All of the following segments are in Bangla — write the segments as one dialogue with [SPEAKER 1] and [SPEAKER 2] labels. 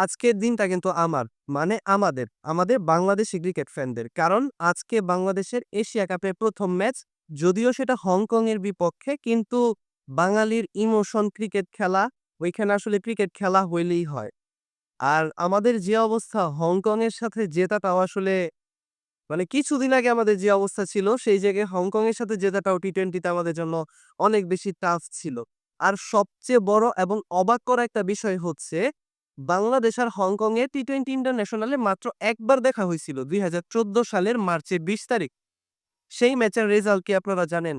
[SPEAKER 1] আজকের দিনটা কিন্তু আমার মানে আমাদের আমাদের বাংলাদেশি ক্রিকেট ফ্যানদের। কারণ আজকে বাংলাদেশের এশিয়া কাপের প্রথম ম্যাচ, যদিও সেটা হংকং এর বিপক্ষে, কিন্তু বাঙালির ইমোশন ক্রিকেট খেলা, ওইখানে আসলে ক্রিকেট খেলা হইলেই হয়। আর আমাদের যে অবস্থা হংকং এর সাথে জেতাটাও আসলে মানে কিছুদিন আগে আমাদের যে অবস্থা ছিল, সেই জায়গায় হংকং এর সাথে জেতাটাও টি টোয়েন্টিতে আমাদের জন্য অনেক বেশি টাফ ছিল। আর সবচেয়ে বড় এবং অবাক করা একটা বিষয় হচ্ছে বাংলাদেশ আর হংকং এ টি টোয়েন্টি ইন্টারন্যাশনালে মাত্র একবার দেখা হয়েছিল দুইহাজার চোদ্দ সালের মার্চের বিশ তারিখ। সেই ম্যাচের রেজাল্ট কি আপনারা জানেন?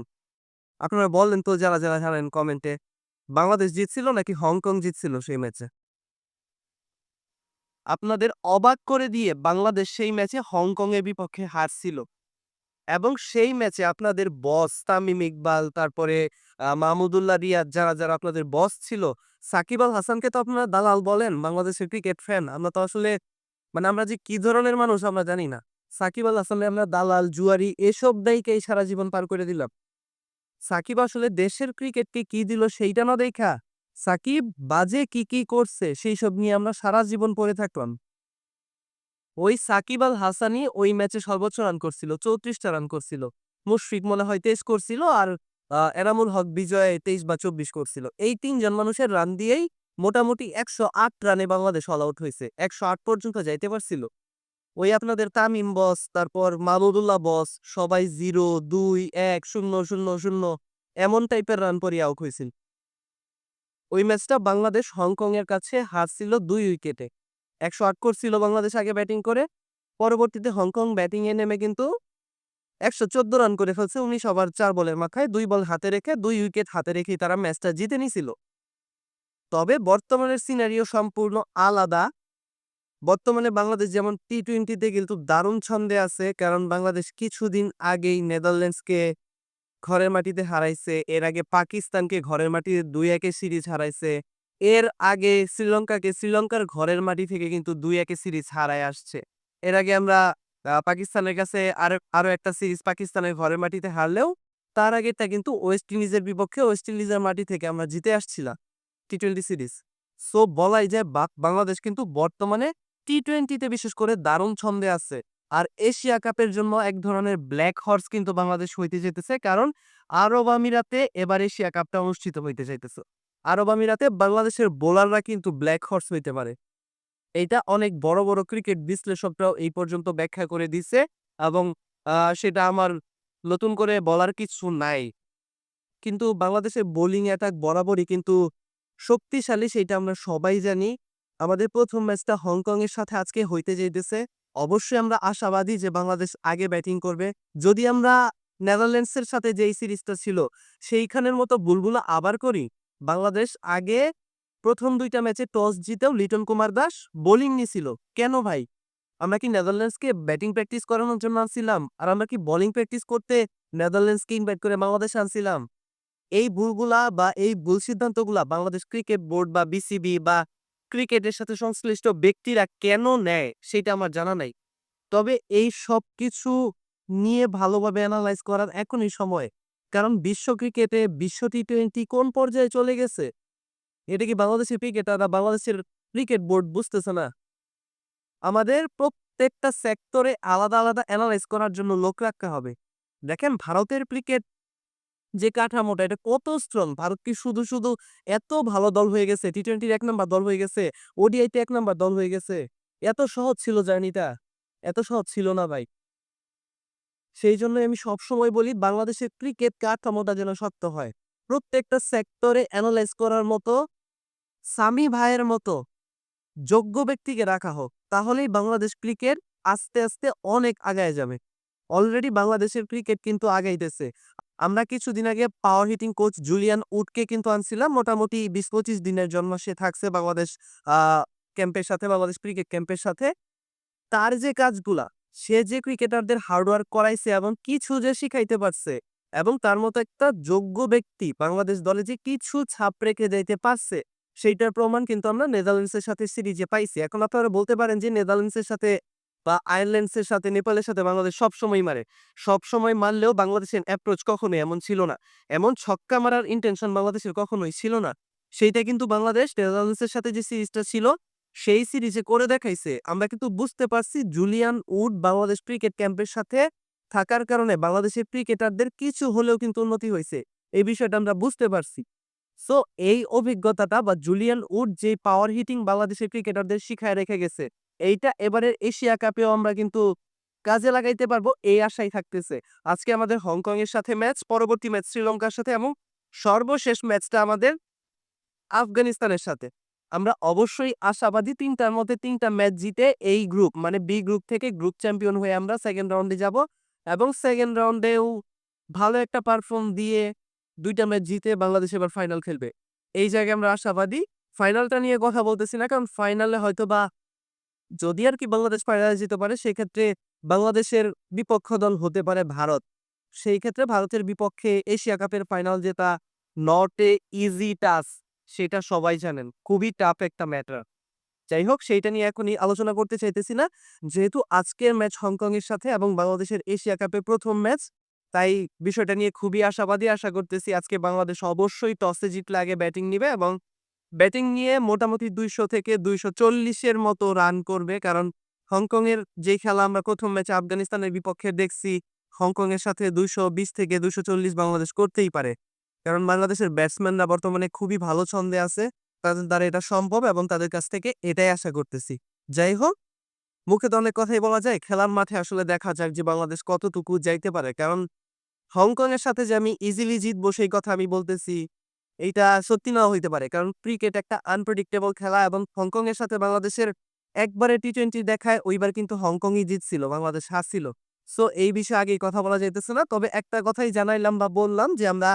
[SPEAKER 1] আপনারা বলেন তো যারা যারা জানেন কমেন্টে বাংলাদেশ জিতছিল নাকি হংকং জিতছিল সেই ম্যাচে? আপনাদের অবাক করে দিয়ে বাংলাদেশ সেই ম্যাচে হংকং এর বিপক্ষে হারছিল। এবং সেই ম্যাচে আপনাদের বস তামিম ইকবাল, তারপরে মাহমুদুল্লাহ রিয়াদ যারা যারা আপনাদের বস ছিল, সাকিব আল হাসানকে তো আপনারা দালাল বলেন, বাংলাদেশের ক্রিকেট ফ্যান। আমরা তো আসলে মানে আমরা যে কি ধরনের মানুষ আমরা জানি না। সাকিব আল হাসানকে আমরা দালাল, জুয়ারি এসব দায়ীকেই সারা জীবন পার করে দিলাম। সাকিব আসলে দেশের ক্রিকেটকে কি দিল সেইটা না দেখা, সাকিব বাজে কি কি করছে সেই সব নিয়ে আমরা সারা জীবন পড়ে থাকলাম ওই সাকিব আল হাসানি ওই ম্যাচে সর্বোচ্চ রান করছিল, চৌত্রিশটা রান করছিল। মুশফিক মনে হয় তেইশ করছিল আর এনামুল হক বিজয় তেইশ বা চব্বিশ করছিল। এই তিনজন মানুষের রান দিয়েই মোটামুটি একশো আট রানে বাংলাদেশ অল আউট হয়েছে। একশো আট পর্যন্ত যাইতে পারছিল। ওই আপনাদের তামিম বস তারপর মাহমুদুল্লাহ বস সবাই জিরো দুই, এক, শূন্য শূন্য শূন্য, এমন টাইপের রান পরে আউট হয়েছিল। ওই ম্যাচটা বাংলাদেশ হংকং এর কাছে হারছিল দুই উইকেটে। একশো আট করছিল বাংলাদেশ আগে ব্যাটিং করে। পরবর্তীতে হংকং ব্যাটিং এ নেমে কিন্তু একশো চোদ্দ রান করে ফেলছে। উনিশ ওভার চার বলের মাথায় দুই বল হাতে রেখে, দুই উইকেট হাতে রেখেই তারা ম্যাচটা জিতে নিছিল। তবে বর্তমানের সিনারিও সম্পূর্ণ আলাদা। বর্তমানে বাংলাদেশ যেমন টি টোয়েন্টিতে কিন্তু দারুণ ছন্দে আছে, কারণ বাংলাদেশ কিছুদিন আগেই নেদারল্যান্ডসকে ঘরের মাটিতে হারাইছে। এর আগে পাকিস্তানকে ঘরের মাটিতে দুই একে সিরিজ হারাইছে। এর আগে শ্রীলঙ্কাকে শ্রীলঙ্কার ঘরের মাটি থেকে কিন্তু দুই একে সিরিজ হারায় আসছে। এর আগে আমরা পাকিস্তানের কাছে আরও আরও একটা সিরিজ পাকিস্তানের ঘরের মাটিতে হারলেও, তার আগেটা কিন্তু ওয়েস্ট ইন্ডিজের বিপক্ষে ওয়েস্ট ইন্ডিজের মাটি থেকে আমরা জিতে আসছিলাম টি টোয়েন্টি সিরিজ। সো, বলাই যায় বাংলাদেশ কিন্তু বর্তমানে টি টোয়েন্টিতে বিশেষ করে দারুণ ছন্দে আছে। আর এশিয়া কাপের জন্য এক ধরনের ব্ল্যাক হর্স কিন্তু বাংলাদেশ হইতে যেতেছে কারণ আরব আমিরাতে এবার এশিয়া কাপটা অনুষ্ঠিত হইতে যাইতেছে। আরব আমিরাতে বাংলাদেশের বোলাররা কিন্তু ব্ল্যাক হর্স হইতে পারে। এইটা অনেক বড় বড় ক্রিকেট বিশ্লেষকরাও এই পর্যন্ত ব্যাখ্যা করে দিছে এবং সেটা আমার নতুন করে বলার কিছু নাই। কিন্তু বাংলাদেশের বোলিং অ্যাটাক বরাবরই কিন্তু শক্তিশালী সেটা আমরা সবাই জানি। আমাদের প্রথম ম্যাচটা হংকংয়ের সাথে আজকে হইতে যাইতেছে। অবশ্যই আমরা আশাবাদী যে বাংলাদেশ আগে ব্যাটিং করবে। যদি আমরা নেদারল্যান্ডসের সাথে যেই সিরিজটা ছিল সেইখানের মতো বুলবুলা আবার করি বাংলাদেশ আগে প্রথম দুইটা ম্যাচে টস জিতেও লিটন কুমার দাস বোলিং নিছিল। কেন ভাই? আমরা কি নেদারল্যান্ডসকে ব্যাটিং প্র্যাকটিস করানোর জন্য আনছিলাম? আর আমরা কি বোলিং প্র্যাকটিস করতে নেদারল্যান্ডসকে ইনভাইট করে বাংলাদেশে আনছিলাম? এই ভুলগুলা বা এই ভুল সিদ্ধান্তগুলা বাংলাদেশ ক্রিকেট বোর্ড বা বিসিবি বা ক্রিকেটের সাথে সংশ্লিষ্ট ব্যক্তিরা কেন নেয় সেটা আমার জানা নাই। তবে এই সব কিছু নিয়ে ভালোভাবে অ্যানালাইজ করার এখনই সময়। কারণ বিশ্ব ক্রিকেটে বিশ্ব টি টোয়েন্টি কোন পর্যায়ে চলে গেছে? এটা কি বাংলাদেশের ক্রিকেটাররা বাংলাদেশের ক্রিকেট বোর্ড বুঝতেছে না? আমাদের প্রত্যেকটা সেক্টরে আলাদা আলাদা অ্যানালাইজ করার জন্য লোক রাখতে হবে। দেখেন ভারতের ক্রিকেট যে কাঠামোটা, এটা কত স্ট্রং ভারত কি শুধু শুধু এত ভালো দল হয়ে গেছে? টি টোয়েন্টির এক নম্বর দল হয়ে গেছে? ওডিআইতে এক নম্বর দল হয়ে গেছে? এত সহজ ছিল জার্নিটা? এত সহজ ছিল না ভাই। সেই জন্য আমি সবসময় বলি বাংলাদেশের ক্রিকেট কাঠামোটা যেন শক্ত হয়। প্রত্যেকটা সেক্টরে অ্যানালাইজ করার মতো সামি ভাইয়ের মতো, যোগ্য ব্যক্তিকে রাখা হোক, তাহলেই বাংলাদেশ ক্রিকেট আস্তে আস্তে অনেক আগায় যাবে। অলরেডি বাংলাদেশের ক্রিকেট কিন্তু আগাইতেছে। আমরা কিছুদিন আগে পাওয়ার হিটিং কোচ জুলিয়ান উডকে কিন্তু আনছিলাম। মোটামুটি বিশ, পঁচিশ দিনের জন্য সে থাকছে বাংলাদেশ ক্যাম্পের সাথে, বাংলাদেশ ক্রিকেট ক্যাম্পের সাথে। তার যে কাজগুলা সে যে ক্রিকেটারদের হার্ডওয়ার্ক করাইছে এবং কিছু যে শিখাইতে পারছে এবং তার মতো একটা যোগ্য ব্যক্তি বাংলাদেশ দলে যে কিছু ছাপ রেখে যাইতে পারছে, সেইটার প্রমাণ কিন্তু আমরা নেদারল্যান্ডসের সাথে সিরিজে পাইছি। এখন আপনারা বলতে পারেন যে নেদারল্যান্ডসের সাথে বা আয়ারল্যান্ডসের সাথে, নেপালের সাথে বাংলাদেশ সব সময় মারে। সব সময় মারলেও বাংলাদেশের অ্যাপ্রোচ কখনোই এমন ছিল না। এমন ছক্কা মারার ইন্টেনশন বাংলাদেশের কখনোই ছিল না। সেইটা কিন্তু বাংলাদেশ নেদারল্যান্ডসের সাথে যে সিরিজটা ছিল সেই সিরিজে করে দেখাইছে। আমরা কিন্তু বুঝতে পারছি জুলিয়ান উড বাংলাদেশ ক্রিকেট ক্যাম্পের সাথে থাকার কারণে বাংলাদেশের ক্রিকেটারদের কিছু হলেও কিন্তু উন্নতি হয়েছে। এই বিষয়টা আমরা বুঝতে পারছি। সো, এই অভিজ্ঞতাটা বা জুলিয়ান উড যে পাওয়ার হিটিং বাংলাদেশের ক্রিকেটারদের শিখায় রেখে গেছে, এইটা এবারের এশিয়া কাপেও আমরা কিন্তু কাজে লাগাইতে পারব এই আশাই থাকতেছে। আজকে আমাদের হংকং এর সাথে ম্যাচ, পরবর্তী ম্যাচ শ্রীলঙ্কার সাথে এবং সর্বশেষ ম্যাচটা আমাদের আফগানিস্তানের সাথে। আমরা অবশ্যই আশাবাদী তিনটার মধ্যে তিনটা ম্যাচ জিতে এই গ্রুপ মানে বি গ্রুপ থেকে গ্রুপ চ্যাম্পিয়ন হয়ে আমরা সেকেন্ড রাউন্ডে যাব এবং সেকেন্ড রাউন্ডেও ভালো একটা পারফর্ম দিয়ে দুইটা ম্যাচ জিতে বাংলাদেশ এবার ফাইনাল খেলবে। এই জায়গায় আমরা আশাবাদী। ফাইনালটা নিয়ে কথা বলতেছি না, কারণ ফাইনালে হয়তো বা যদি আর কি বাংলাদেশ ফাইনালে যেতে পারে, সেক্ষেত্রে বাংলাদেশের বিপক্ষ দল হতে পারে ভারত। সেই ক্ষেত্রে ভারতের বিপক্ষে এশিয়া কাপের ফাইনাল জেতা নট এ ইজি টাস্ক সেটা সবাই জানেন। খুবই টাফ একটা ম্যাটার যাই হোক সেইটা নিয়ে এখনই আলোচনা করতে চাইতেছি না। যেহেতু আজকের ম্যাচ হংকং এর সাথে এবং বাংলাদেশের এশিয়া কাপে প্রথম ম্যাচ তাই বিষয়টা নিয়ে খুবই আশাবাদী আশা করতেছি আজকে বাংলাদেশ অবশ্যই টসে জিতলে আগে ব্যাটিং নিবে এবং ব্যাটিং নিয়ে মোটামুটি দুইশো থেকে দুইশো চল্লিশের মতো রান করবে। কারণ হংকং এর যে খেলা আমরা প্রথম ম্যাচে আফগানিস্তানের বিপক্ষে দেখছি হংকং এর সাথে দুইশো বিশ থেকে দুইশো চল্লিশ বাংলাদেশ করতেই পারে। কারণ বাংলাদেশের ব্যাটসম্যানরা বর্তমানে খুবই ভালো ছন্দে আছে। তাদের দ্বারা এটা সম্ভব এবং তাদের কাছ থেকে এটাই আশা করতেছি। যাই হোক, মুখে তো অনেক কথাই বলা যায়, খেলার মাঠে আসলে দেখা যাক যে বাংলাদেশ কতটুকু যাইতে পারে। কারণ হংকং এর সাথে যে আমি ইজিলি জিতবো সেই কথা আমি বলতেছি এইটা সত্যি নাও হইতে পারে। কারণ ক্রিকেট একটা আনপ্রেডিক্টেবল খেলা এবং হংকং এর সাথে বাংলাদেশের একবারে টি টোয়েন্টি দেখায়, ওইবার কিন্তু হংকংই জিতছিল, বাংলাদেশ হারছিল। সো এই বিষয়ে আগেই কথা বলা যাইতেছে না। তবে একটা কথাই জানাইলাম বা বললাম যে আমরা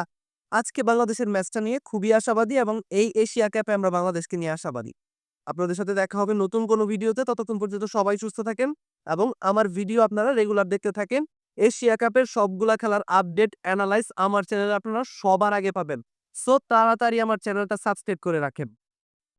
[SPEAKER 1] আজকে বাংলাদেশের ম্যাচটা নিয়ে খুবই আশাবাদী এবং এই এশিয়া কাপে আমরা বাংলাদেশকে নিয়ে আশাবাদী। আপনাদের সাথে দেখা হবে নতুন কোনো ভিডিওতে। ততক্ষণ পর্যন্ত সবাই সুস্থ থাকেন এবং আমার ভিডিও আপনারা রেগুলার দেখতে থাকেন। এশিয়া কাপের সবগুলা খেলার আপডেট, অ্যানালাইজ আমার চ্যানেলে আপনারা সবার আগে পাবেন। সো তাড়াতাড়ি আমার চ্যানেলটা সাবস্ক্রাইব করে রাখেন।